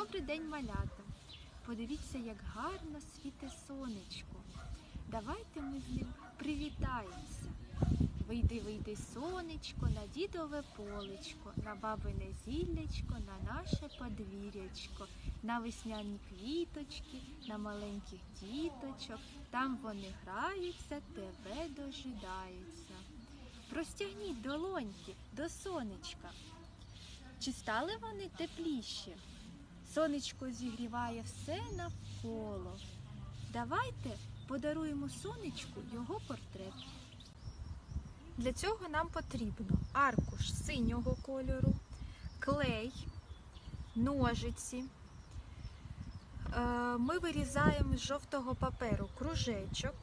Добрий день, малята! Подивіться, як гарно світе сонечко. Давайте ми з ним привітаємося. Вийди, вийди, сонечко, на дідове полечко, на бабине зіллячко, на наше подвір'ячко, на весняні квіточки, на маленьких діточок. Там вони граються, тебе дожидаються. Простягніть долоньки до сонечка. Чи стали вони тепліші? Сонечко зігріває все навколо. Давайте подаруємо сонечку його портрет. Для цього нам потрібно аркуш синього кольору, клей, ножиці. Е, Ми вирізаємо з жовтого паперу кружечок,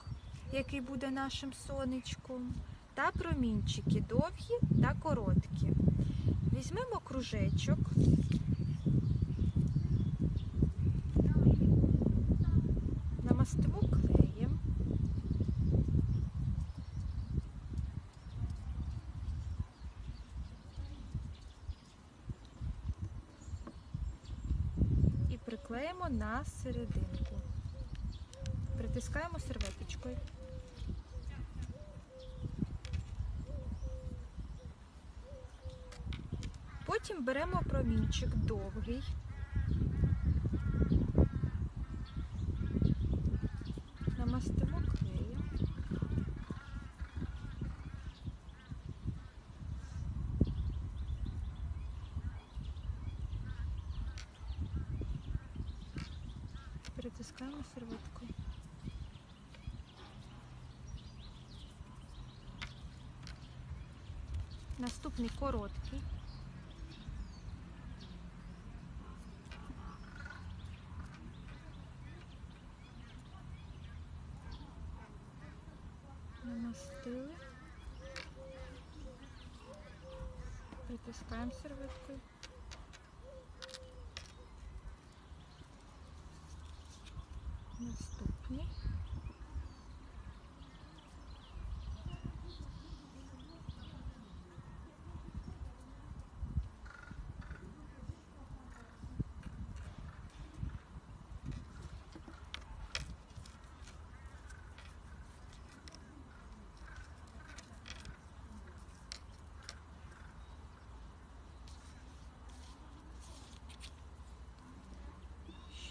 який буде нашим сонечком, та промінчики довгі та короткі. Візьмемо кружечок. Намастимо клеєм. І приклеїмо на серединку. Притискаємо серветочкою. Потім беремо промінчик довгий. Перетискаємо серветкою. Наступний короткий. Намастили. Притискаємо серветкою. Наступний.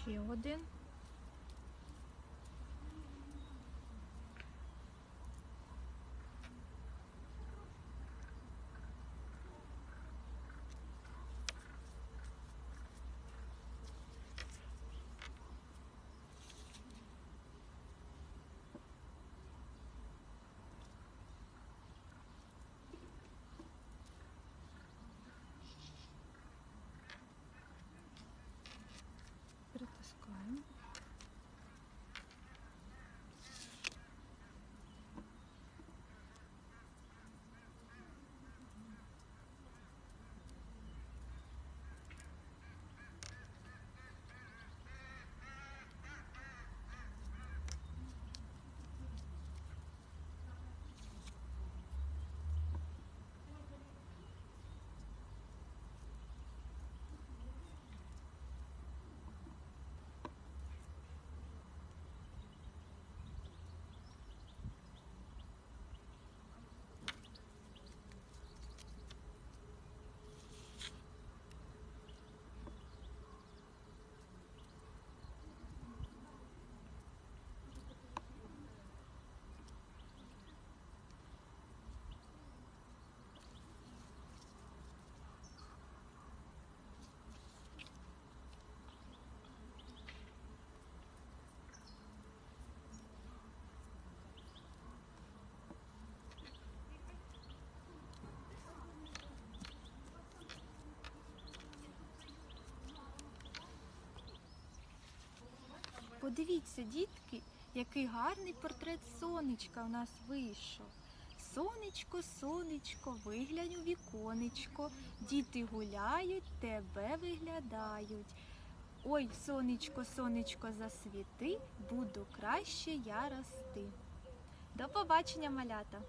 Ще один. Подивіться, дітки, який гарний портрет сонечка у нас вийшов. Сонечко, сонечко, виглянь у віконечко, діти гуляють, тебе виглядають. Ой, сонечко, сонечко, засвіти, буду краще я рости. До побачення, малята!